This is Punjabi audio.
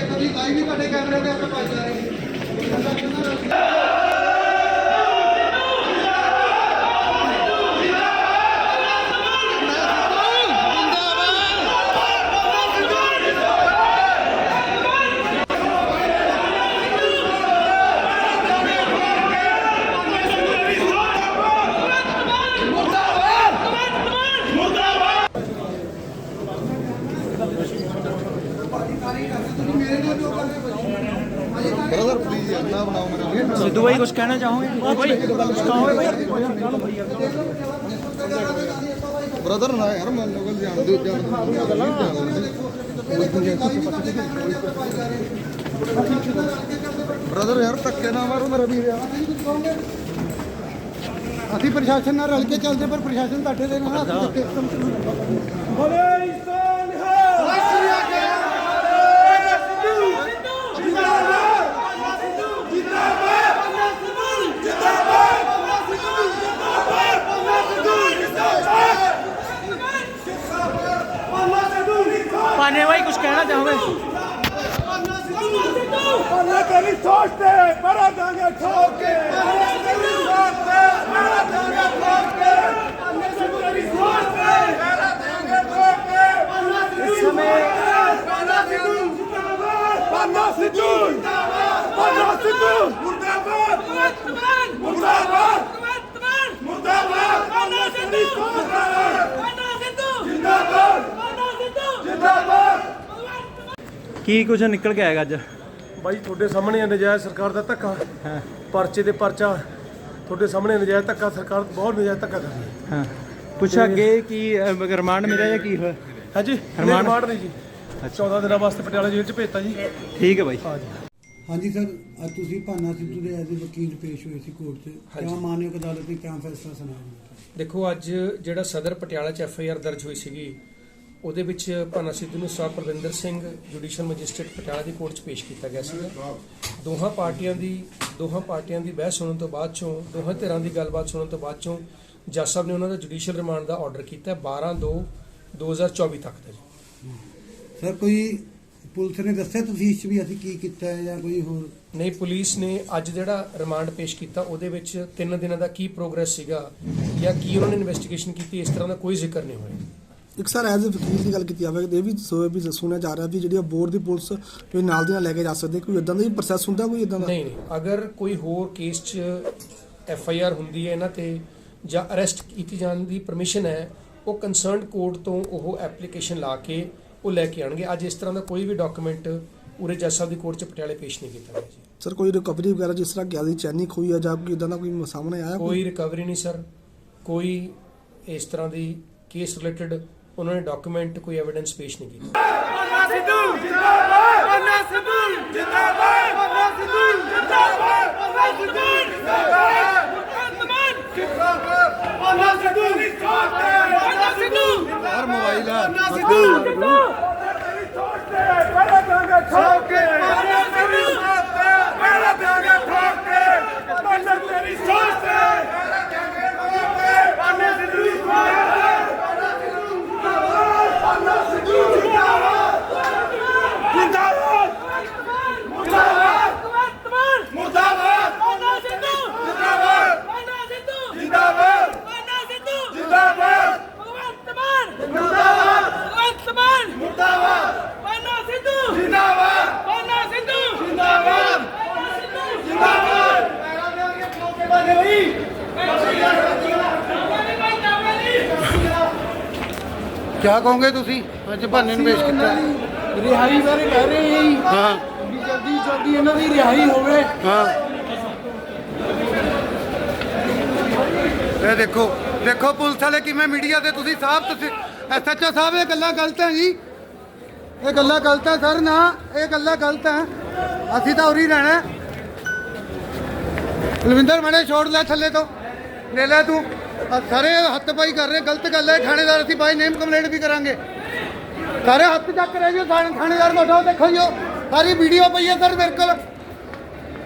ਦੇਖੋ ਜੀ ਲਾਈਵ ਵੀ ਤੁਹਾਡੇ ਕੈਮਰੇ ਦੇ ਉੱਤੇ ਪਾਈ ਜਾ ਰਹੀ ਹੈ ਬ੍ਰਦਰ ਪਲੀਜ਼ ਨਾ ਬਣਾਓ ਮੇਰਾ ਵੀਡੀਓ ਸਿੱਧੂ ਭਾਈ ਕੁਝ ਕਹਿਣਾ ਚਾਹੋਗੇ? ਭਾਈ ਕੁਝ ਕਹੋਗੇ ਭਾਈ ਬ੍ਰਦਰ ਨਾ ਯਾਰ ਮੈਂ ਲੋਕਲ ਜਾਣ ਦੇ ਜਾਣ ਬ੍ਰਦਰ ਯਾਰ ਧੱਕੇ ਨਾ ਮਾਰੋ ਮੇਰਾ ਵੀਰ ਯਾਰ। ਅਸੀਂ ਪ੍ਰਸ਼ਾਸਨ ਨਾਲ ਰਲ ਕੇ ਚੱਲਦੇ ਪਰ ਪ੍ਰਸ਼ਾਸਨ ਤੁਹਾਡੇ ਦੇ ਨਾਲ ਹੱਥ ਚੱਕੇ ਪਾਨੇ ਭਾਈ ਕੁਝ ਕਹਿਣਾ ਚਾਹੋਗੇ? ਅੱਲਾ ਤੇਰੀ ਸੋਚ ਤੇ ਬੜਾ ਦਾਂਗੇ ਠੋਕ ਕੇ। ਅੱਲਾ ਤੇਰੀ ਸੋਚ ਤੇ ਬੜਾ ਦਾਂਗੇ ਠੋਕ ਕੇ ਅੱਲਾ ਤੇਰੀ ਸੋਚ ਤੇ ਬੜਾ ਦਾਂਗੇ ਠੋਕ ਕੇ ਅੱਲਾ ਇਸ ਸਮੇਂ ਪਾਨਾ ਸਿੱਧੂ। ਜਿੰਦਾਬਾਦ ਪਾਨਾ ਸਿੱਧੂ। ਜਿੰਦਾਬਾਦ ਪਾਨਾ ਸਿੱਧੂ ਮੁਰਦਾਬਾਦ ਮੁਰਦਾਬਾਦ ਮੁਰਦਾਬਾਦ ਪਾਨਾ ਸਿੱਧੂ ਜਿੰਦਾਬਾਦ ਜਿੰਦਾਬਾਦ ਕੀ ਕੁਝ ਨਿਕਲ ਕੇ ਆਏਗਾ ਅੱਜ? ਬਾਈ ਤੁਹਾਡੇ ਸਾਹਮਣੇ ਨਜਾਇਜ਼ ਸਰਕਾਰ ਦਾ ਧੱਕਾ। ਪਰਚੇ ਦੇ ਪਰਚਾ। ਤੁਹਾਡੇ ਸਾਹਮਣੇ ਨਜਾਇਜ਼ ਧੱਕਾ ਸਰਕਾਰ ਬਹੁਤ ਨਜਾਇਜ਼ ਧੱਕਾ ਕਰ ਰਹੀ ਹੈ। ਹਾਂ। ਕੁਛ ਅੱਗੇ ਕੀ ਅਹ, ਰਿਮਾਂਡ ਮਿਲਿਆ ਜਾਂ ਕੀ ਹੋਇਆ? ਹਾਂਜੀ ਰਿਮਾਂਡ? ਰਿਮਾਂਡ ਨਹੀਂ ਜੀ। 14 ਦਿਨਾਂ ਵਾਸਤੇ ਪਟਿਆਲਾ ਜੇਲ੍ਹ ਚ ਭੇਜਤਾ ਜੀ। ਠੀਕ ਹੈ ਭਾਈ ਹਾਂਜੀ ਹਾਂਜੀ ਸਰ ਅੱਜ ਤੁਸੀਂ ਭਾਨਾ ਸਿੱਧੂ ਦੇ ਐਜ਼ ਵਕੀਲ ਪੇਸ਼ ਹੋਏ ਸੀ ਕੋਰਟ 'ਚ। ਕਿਉਂ ਮਾਨਯੋਗ ਅਦਾਲਤ ਨੇ ਕਿਉਂ ਫੈਸਲਾ ਸੁਣਾਇਆ? ਦੇਖੋ ਅੱਜ ਜਿਹੜਾ ਸਦਰ ਪਟਿਆਲਾ ਚ ਐਫ ਆਈ ਆਰ ਦਰਜ ਹੋਈ ਸੀਗੀ ਉਹਦੇ ਵਿੱਚ ਭਾਨਾ ਸਿੱਧੂ ਨੂੰ sir Parvinder Singh judicial magistrate Patiala ਦੀ ਕੋਰਟ 'ਚ ਪੇਸ਼ ਕੀਤਾ ਗਿਆ ਸੀਗਾ। ਦੋਹਾਂ ਪਾਰਟੀਆਂ ਦੀ ਦੋਹਾਂ ਪਾਰਟੀਆਂ ਦੀ ਬਹਿਸ ਸੁਣਨ ਤੋਂ ਬਾਅਦ ਚੋਂ ਦੋਹਾਂ ਧਿਰਾਂ ਦੀ ਗੱਲਬਾਤ ਸੁਣਨ ਤੋਂ ਬਾਅਦ ਚੋਂ ਜੱਜ ਸਾਹਿਬ ਨੇ ਉਹਨਾਂ ਦਾ ਜੁਡੀਸ਼ੀਅਲ ਰਿਮਾਂਡ ਦਾ ਆਰਡਰ ਕੀਤਾ 12 2 2024 ਤੱਕ ਦਾ ਸਰ ਕੋਈ ਪੁਲਿਸ ਨੇ ਦੱਸਿਆ ਤੁਸੀਂ ਇਸ ਵੀ ਅਸੀਂ ਕੀ ਕੀਤਾ ਹੈ ਜਾਂ ਕੋਈ ਹੋਰ? ਨਹੀਂ ਪੁਲਿਸ ਨੇ ਅੱਜ ਜਿਹੜਾ ਰਿਮਾਂਡ ਪੇਸ਼ ਕੀਤਾ ਉਹਦੇ ਵਿੱਚ 3 ਦਿਨਾਂ ਦਾ ਕੀ ਪ੍ਰੋਗਰੈਸ ਸੀਗਾ ਜਾਂ ਕੀ ਉਹਨਾਂ ਨੇ ਇਨਵੈਸਟੀਗੇਸ਼ਨ ਕੀਤੀ ਇਸ ਤਰ੍ਹਾਂ ਦਾ ਕੋਈ ਜ਼ਿਕਰ ਨਹੀਂ ਹੋਇਆ। ਇੱਕ ਸਰ ਐਜ਼ ਅ ਵਕੀਲ ਦੀ ਗੱਲ ਕੀਤੀ ਜਾਵੇ ਇਹ ਵੀ ਸੋ ਵੀ ਸੁਣਿਆ ਜਾ ਰਿਹਾ ਵੀ ਜਿਹੜੀ ਬੋਰਡ ਦੀ ਪੁਲਿਸ ਕੋਈ ਨਾਲ ਦੀ ਨਾਲ ਲੈ ਕੇ ਜਾ ਸਕਦੇ ਕੋਈ ਇਦਾਂ ਦਾ ਵੀ ਪ੍ਰੋਸੈਸ ਹੁੰਦਾ ਕੋਈ ਇਦਾਂ ਦਾ? ਨਹੀਂ ਨਹੀਂ ਅਗਰ ਕੋਈ ਹੋਰ ਕੇਸ 'ਚ ਐਫ ਆਈ ਆਰ ਹੁੰਦੀ ਹੈ ਇਹਨਾਂ ਤੇ ਜਾਂ ਅਰੈਸਟ ਕੀਤੀ ਜਾਣ ਦੀ ਪਰਮਿਸ਼ਨ ਹੈ ਉਹ ਕੰਸਰਨਡ ਕੋਰਟ ਤੋਂ ਉਹ ਐਪਲੀਕੇਸ਼ਨ ਲਾ ਕੇ ਉਹ ਲੈ ਕੇ ਆਣਗੇ ਅੱਜ ਇਸ ਤਰ੍ਹਾਂ ਦਾ ਕੋਈ ਵੀ ਡਾਕੂਮੈਂਟ ਉਰੇ ਜੱਜ ਸਾਹਿਬ ਦੀ ਕੋਰਟ 'ਚ ਪਟਿਆਲੇ ਪੇਸ਼ ਨਹੀਂ ਕੀਤਾ ਗਿਆ ਜੀ। ਸਰ ਕੋਈ ਰਿਕਵਰੀ ਵਗੈਰਾ ਜਿਸ ਤਰ੍ਹਾਂ ਗਿਆ ਦੀ ਚੈਨੀ ਖੋਈ ਆ ਜਾਂ ਕੋਈ ਇਦਾਂ ਦਾ ਕੋਈ ਸਾਹਮਣੇ ਆਇਆ ਕੋਈ? ਰਿਕਵਰੀ ਨਹੀਂ ਸਰ। ਕੋਈ ਇਸ ਤਰ੍ਹਾਂ ਦੀ ਕੇਸ ਰਿਲੇਟਡ ਉਹਨਾਂ ਨੇ ਡਾਕੂਮੈਂਟ ਕੋਈ ਐਵੀਡੈਂਸ ਪੇਸ਼ ਨਹੀਂ ਕੀਤਾ। ਪਾਨਾ ਸਿੱਧੂ ਜਿੰਦਾਬਾਦ! ਪਾਨਾ ਸਿੱਧੂ ਜਿੰਦਾਬਾਦ! ਪਾਨਾ ਸਿੱਧੂ ਜਿੰਦਾਬਾਦ! ਪਾਨਾ ਸਿੱਧੂ ਜਿੰਦਾਬਾਦ! ਜਿੰਦਾਬਾਦ! ਪਾਨਾ ਸਿੱਧੂ ਦੀ ਸੋਚ ਤੇ ਪਾਨਾ ਸਿੱਧੂ ਯਾਰ ਮੋਬਾਈਲ ਆ। ਪਾਨਾ ਸਿੱਧੂ ਤੇਰੀ ਸੋਚ ਤੇ ਬੜਾ ਦਾਂਗੇ ਠੋਕ ਕੇ ਪਾਨਾ ਤੇਰੀ ਸੋਚ ਤੇ ਬੜਾ ਦਾਂਗੇ ਠੋਕ ਕੇ ਪਾਨਾ ਤੇਰੀ ਸੋਚ ਤੇ ਬੜਾ ਦਾਂਗੇ ਠੋਕ ਕੇ ਪਾਨਾ ਸਿੱਧੂ ਦੀ ਸੋਚ ਤੇ ਪਾਨਾ ਸਿੱਧੂ ਜਿੰਦਾਬਾਦ ਜਿੰਦਾਬਾਦ ਮੁਰਦਾਬਾਦ ਮੁਰਦਾਬਾਦ ਜਿੰਦਾਬਾਦ ਜਿੰਦਾਬਾਦ ਜਿੰਦਾਬਾਦ ਜਿੰਦਾਬਾਦ ਜਿੰਦਾਬਾਦ ਜਿੰਦਾਬਾਦ ਕੀ ਕਹੋਗੇ ਤੁਸੀਂ? ਅੱਜ ਭਾਨੇ ਨੂੰ ਪੇਸ਼ ਕੀਤਾ। ਰਿਹਾਈ ਬਾਰੇ ਕਹਿ ਰਹੇ ਹਾਂ ਜੀ। ਹਾਂ। ਵੀ ਜਲਦੀ ਜਲਦੀ ਇਹਨਾਂ ਦੀ ਰਿਹਾਈ ਹੋਵੇ। ਹਾਂ। ਇਹ ਦੇਖੋ ਦੇਖੋ ਪੁਲਿਸ ਵਾਲੇ ਕਿਵੇਂ ਮੀਡੀਆ ਤੇ ਤੁਸੀਂ ਸਾਹਿਬ ਤੁਸੀਂ ਐਸਐਚਓ ਸਾਹਿਬ ਇਹ ਗੱਲਾਂ ਗਲਤ ਹੈ ਜੀ। ਇਹ ਗੱਲਾਂ ਗਲਤ ਹੈ ਸਰ ਨਾ ਇਹ ਗੱਲਾਂ ਗਲਤ ਹੈ। ਅਸੀਂ ਤਾਂ ਉਰੀ ਰਹਿਣਾ। ਕੁਲਵਿੰਦਰ ਮੜੇ ਛੋੜ ਲੈ ਥੱਲੇ ਤੋਂ। ਲੈ ਲੈ ਤੂੰ। ਸਾਰੇ ਹੱਥ ਪਾਈ ਕਰ ਰਹੇ, ਗਲਤ ਗੱਲ ਹੈ। ਥਾਣੇਦਾਰ, ਅਸੀਂ ਬਾਈ ਨੇਮ ਕੰਪਲੇਂਟ ਵੀ ਕਰਾਂਗੇ। ਸਾਰੇ ਹੱਥ ਚੱਕ ਰਹੇ ਜੀ ਥਾਣੇਦਾਰ ਬੈਠੋ, ਦੇਖੋ ਜੀ ਉਹ। ਸਾਰੀ ਵੀਡੀਓ ਪਈ ਹੈ ਸਰ, ਮੇਰੇ ਕੋਲ।